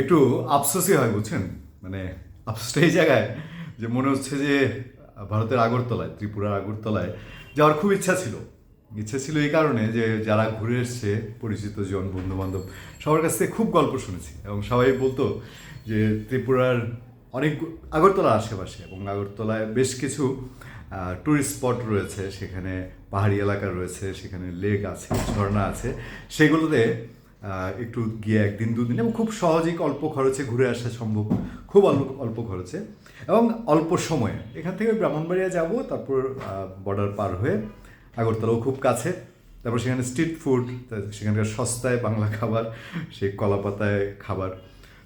একটু আফসোসই হয়, বুঝছেন? মানে আফসোসটা এই জায়গায় যে মনে হচ্ছে যে ভারতের আগরতলায়, ত্রিপুরার আগরতলায় যাওয়ার খুব ইচ্ছা ছিল। ইচ্ছা ছিল এই কারণে যে যারা ঘুরে এসছে, পরিচিত জন বন্ধু বান্ধব সবার কাছ থেকে খুব গল্প শুনেছি এবং সবাই বলতো যে ত্রিপুরার অনেক আগরতলার আশেপাশে এবং আগরতলায় বেশ কিছু ট্যুরিস্ট স্পট রয়েছে। সেখানে পাহাড়ি এলাকা রয়েছে, সেখানে লেক আছে, ঝর্ণা আছে। সেগুলোতে একটু গিয়ে একদিন, দুদিন, এবং খুব সহজেই অল্প খরচে ঘুরে আসা সম্ভব। খুব অল্প অল্প খরচে। এবং অল্প সময়ে। এখান থেকে ব্রাহ্মণবাড়িয়া যাব, তারপর বর্ডার পার হয়ে আগরতলাও খুব কাছে। তারপর সেখানে স্ট্রিট ফুড সেখানকার সস্তায় বাংলা খাবার সেই কলাপাতায় খাবার।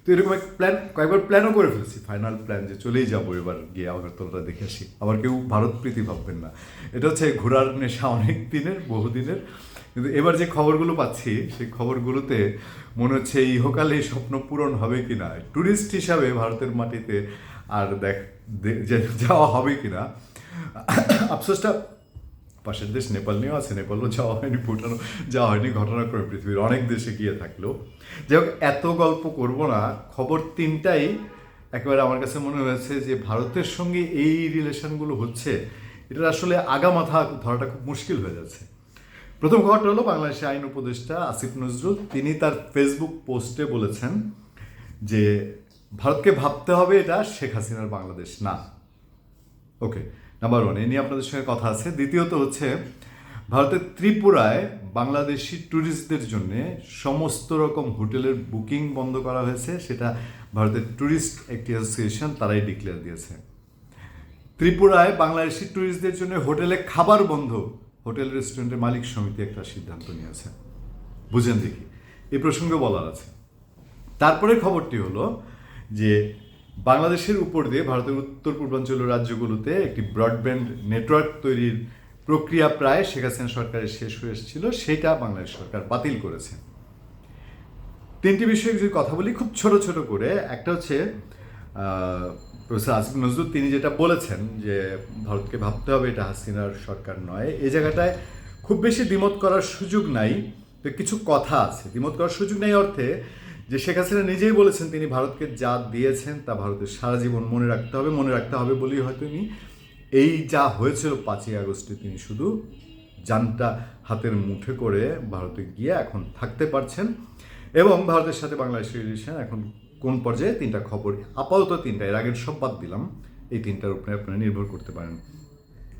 তো এরকম এক প্ল্যান কয়েকবার প্ল্যানও করে ফেলেছি ফাইনাল প্ল্যান যে চলেই যাব এবার গিয়ে আগরতলাটা দেখে আসি। আবার কেউ ভারত প্রীতি ভাববেন না। এটা হচ্ছে ঘোরার নেশা অনেক দিনের, বহুদিনের। কিন্তু এবার যে খবরগুলো পাচ্ছি, সেই খবরগুলোতে মনে হচ্ছে ইহকালে স্বপ্ন পূরণ হবে কি না ট্যুরিস্ট হিসাবে ভারতের মাটিতে আর দেখ যাওয়া হবে কি না আফসোসটা পাশের দেশ, নেপাল নিয়েও আছে, নেপালও যাওয়া হয়নি, ভুটানও যাওয়া হয়নি, ঘটনাক্রমে পৃথিবীর অনেক দেশে গিয়ে থাকলেও যাই হোক, এত গল্প করব না। খবর তিনটাই একেবারে আমার কাছে মনে হয়েছে যে ভারতের সঙ্গে এই রিলেশনগুলো হচ্ছে এটা আসলে আগা মাথা ধরাটা খুব মুশকিল হয়ে যাচ্ছে। প্রথম খবরটা হলো, বাংলাদেশের আইন উপদেষ্টা আসিফ নজরুল, তিনি তার ফেসবুক পোস্টে বলেছেন যে, ভারতকে ভাবতে হবে এটা শেখ হাসিনার বাংলাদেশ না। ওকে নাম্বার ওয়ান এ নিয়ে আপনাদের সঙ্গে কথা আছে। দ্বিতীয়ত হচ্ছে, ভারতের ত্রিপুরায় বাংলাদেশি ট্যুরিস্টদের জন্য সমস্ত রকম হোটেলের বুকিং বন্ধ করা হয়েছে। সেটা ভারতের ট্যুরিস্ট একটি অ্যাসোসিয়েশন তারাই ডিক্লেয়ার দিয়েছে। ত্রিপুরায় বাংলাদেশি ট্যুরিস্টদের জন্য হোটেলে খাবার বন্ধ। হোটেল, রেস্টুরেন্টের মালিক সমিতি একটা সিদ্ধান্ত নিয়েছে। বুঝেন দেখি। এই প্রসঙ্গে বলার আছে। তারপরে খবরটি হলো যে বাংলাদেশের উপর দিয়ে ভারতের উত্তর পূর্বাঞ্চলীয় রাজ্যগুলোতে একটি ব্রডব্যান্ড নেটওয়ার্ক তৈরির প্রক্রিয়া প্রায় শেখ হাসিনা সরকারের শেষ হয়ে এসেছিল, সেটা বাংলাদেশ সরকার বাতিল করেছে। তিনটি বিষয়ে যদি কথা বলি, খুব ছোট ছোট করে, একটা হচ্ছে প্রফেসর আসিফ নজরুল, তিনি যেটা বলেছেন যে ভারতকে ভাবতে হবে এটা হাসিনার সরকার নয় এই জায়গাটায় খুব বেশি দ্বিমত করার সুযোগ নাই, তো কিছু কথা আছে। দ্বিমত করার সুযোগ নেই অর্থে যে শেখ হাসিনা নিজেই বলেছেন তিনি ভারতকে যা দিয়েছেন তা ভারতের সারা জীবন মনে রাখতে হবে, মনে রাখতে হবে বলেই হয়তো তিনি এই যা হয়েছিল পাঁচই আগস্টে তিনি শুধু যানটা হাতের মুঠে করে ভারতে গিয়ে এখন থাকতে পারছেন এবং ভারতের সাথে বাংলাদেশের রিলেশন এখন কোন পর্যায়ে? তিনটা খবর। আপাতত তিনটা, এর আগের সব বাদ দিলাম। এই তিনটার উপরে আপনারা নির্ভর করতে পারেন।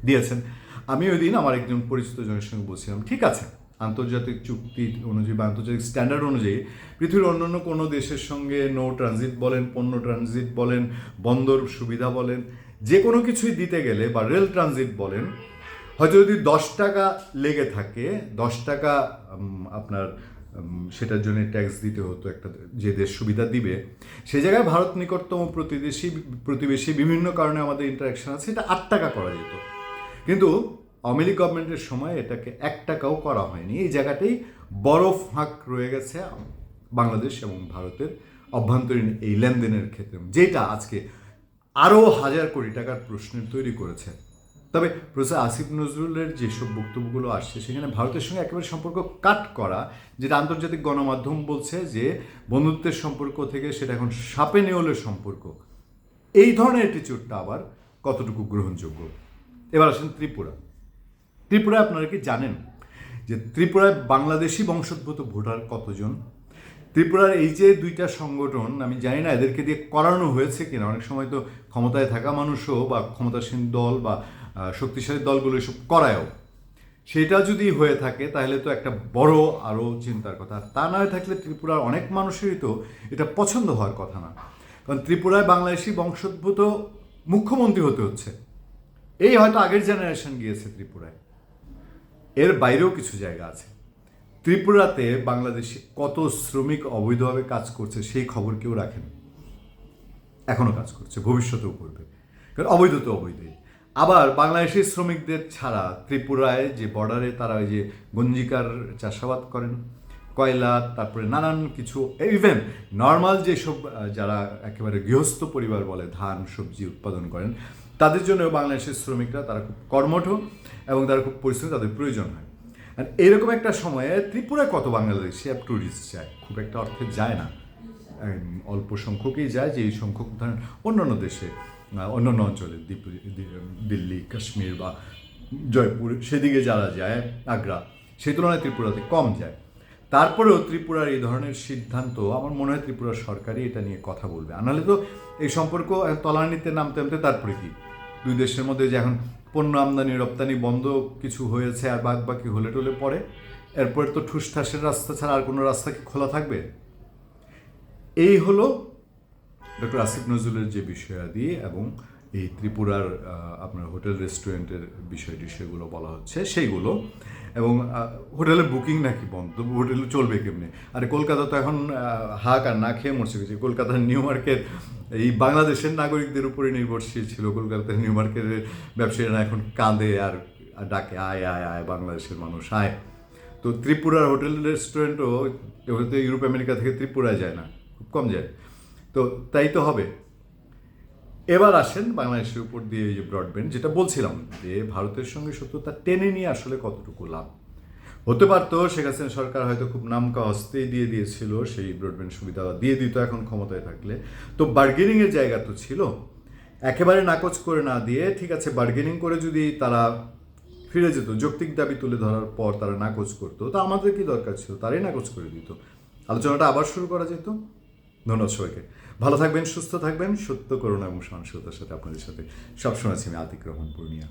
দিয়েছেন। আমি ওই দিন আমার একজন পরিচিত জনের সঙ্গে বলছিলাম, ঠিক আছে আন্তর্জাতিক চুক্তি অনুযায়ী বা আন্তর্জাতিক স্ট্যান্ডার্ড অনুযায়ী পৃথিবীর অন্যান্য কোনো দেশের সঙ্গে নো ট্রানজিট বলেন, পণ্য ট্রানজিট বলেন, বন্দর সুবিধা বলেন, যে কোনো কিছুই দিতে গেলে বা রেল ট্রানজিট বলেন, হয়তো যদি দশ টাকা লেগে থাকে, দশ টাকা আপনার সেটার জন্য ট্যাক্স দিতে হতো একটা, যে দেশ সুবিধা দিবে সেই জায়গায় ভারত নিকটতম প্রতিবেশী প্রতিবেশী বিভিন্ন কারণে আমাদের ইন্টারাকশন আছে, এটা আট টাকা করা যেত। কিন্তু আওয়ামী গভর্নমেন্টের সময় এটাকে এক টাকাও করা হয়নি। এই জায়গাটাই বড় ফাঁক রয়ে গেছে বাংলাদেশ এবং ভারতের অভ্যন্তরীণ এই লেনদেনের ক্ষেত্রে। যেটা আজকে আরও হাজার কোটি টাকার প্রশ্নের তৈরি করেছে। তবে প্রফেসর আসিফ নজরুলের যেসব বক্তব্যগুলো আসছে, সেখানে ভারতের সঙ্গে একেবারে সম্পর্ক কাট করা, যেটা আন্তর্জাতিক গণমাধ্যম বলছে যে বন্ধুত্বের সম্পর্ক থেকে সেটা এখন সাপে নেওলের সম্পর্ক। এই ধরনের অ্যাটিচিউডটা আবার কতটুকু গ্রহণযোগ্য? এবার আসেন ত্রিপুরা। ত্রিপুরায় আপনারা কি জানেন যে ত্রিপুরায় বাংলাদেশি বংশোদ্ভূত ভোটার কতজন? ত্রিপুরার এই যে দুইটা সংগঠন, আমি জানি না এদেরকে দিয়ে করানো হয়েছে কিনা, অনেক সময় তো ক্ষমতায় থাকা মানুষও বা ক্ষমতাসীন দল বা শক্তিশালী দলগুলো এসব করায়ও। সেটা যদি হয়ে থাকে, তাহলে তো একটা বড় আরও চিন্তার কথা। তা না থাকলে ত্রিপুরার অনেক মানুষেরই তো এটা পছন্দ হওয়ার কথা না। কারণ ত্রিপুরায় বাংলাদেশি বংশোদ্ভূত মুখ্যমন্ত্রী হতে হচ্ছে। এই হয়তো আগের জেনারেশন গিয়েছে ত্রিপুরায়। এর বাইরেও কিছু জায়গা আছে। ত্রিপুরাতে বাংলাদেশে কত শ্রমিক অবৈধভাবে কাজ করছে সেই খবর কেউ রাখেন। এখনও কাজ করছে, ভবিষ্যতেও করবে। কারণ অবৈধ তো অবৈধই। আবার বাংলাদেশি শ্রমিকদের ছাড়া ত্রিপুরায় যে বর্ডারে তারা ওই যে গঞ্জিকার চাষাবাদ করেন, কয়লা, তারপরে নানান কিছু ইভেন নর্মাল যেসব যারা একেবারে গৃহস্থ পরিবার বলে ধান, সবজি উৎপাদন করেন তাদের জন্য বাংলাদেশের শ্রমিকরা তারা খুব কর্মঠ এবং তারা খুব পরিশ্রম, তাদের প্রয়োজন হয়। আর এরকম একটা সময়ে ত্রিপুরায় কত বাংলাদেশি? অ্যাপ ট্যুরিস্ট যায় খুব একটা অর্থে যায় না। অল্প সংখ্যকই যায় যে এই সংখ্যক ধরেন অন্যান্য দেশে অন্যান্য অঞ্চলে দিল্লি, কাশ্মীর বা জয়পুর, সেদিকে যারা যায়, আগ্রা, সেই তুলনায় ত্রিপুরাতে কম যায়। তারপরেও ত্রিপুরার এই ধরনের সিদ্ধান্ত, আমার মনে হয় ত্রিপুরা সরকারই এটা নিয়ে কথা বলবে। আর নাহলে তো এই সম্পর্ক তলানিতে নামতে নামতে তারপরে কি? দুই দেশের মধ্যে যে এখন পণ্য আমদানি, রপ্তানি বন্ধ কিছু হয়েছে আর বাদ বাকি হলে টলে পড়ে, এরপরে তো ঠুসঠাসের রাস্তা ছাড়া আর কোনো রাস্তা কি খোলা থাকবে? এই হলো ডক্টর আসিফ নজরুলের যে বিষয়াদি এবং এই ত্রিপুরার আপনার হোটেল রেস্টুরেন্টের বিষয়টি সেগুলো বলা হচ্ছে সেইগুলো। এবং আহ, হোটেলের বুকিং নাকি বন্ধ হোটেল চলবে কেমনি? আরে কলকাতা তো এখন হাক আর না খেয়ে মরছে গেছে কলকাতার নিউ মার্কেট এই বাংলাদেশের নাগরিকদের উপরে নির্ভরশীল ছিল। কলকাতার নিউ মার্কেটের ব্যবসায়ীরা এখন কাঁদে আর ডাকে আয় আয় আয় বাংলাদেশের মানুষ আয়। তো ত্রিপুরার হোটেল রেস্টুরেন্টও হয়তো ইউরোপ আমেরিকা থেকে ত্রিপুরায় যায় না খুব কম যায়। তো তাই তো হবে। এবার আসেন বাংলাদেশের উপর দিয়ে এই যে ব্রডব্যান্ড যেটা বলছিলাম যে ভারতের সঙ্গে সত্যতা টেনে নিয়ে আসলে কতটুকু লাভ? হতে পারতো, শেখ হাসিনা সরকার হয়তো খুব নামকা হস্তেই দিয়ে দিয়েছিল, সেই ব্রডব্যান্ড সুবিধা দিয়ে দিত এখন ক্ষমতায় থাকলে। তো বার্গেনিংয়ের জায়গা তো ছিল। একেবারে নাকচ করে না দিয়ে, ঠিক আছে বার্গেনিং করে যদি তারা ফিরে যেত, যৌক্তিক দাবি তুলে ধরার পর তারা নাকচ করতো, তা আমাদের কি দরকার ছিল? তারাই নাকচ করে দিত। আলোচনাটা আবার শুরু করা যেত। ধন্যবাদ সবাইকে। ভালো থাকবেন, সুস্থ থাকবেন। সত্য করুণা এবং সহনশীলতার সাথে আপনাদের সাথে সবসময় আছি আমি আতিক রহমান পূর্ণিয়া।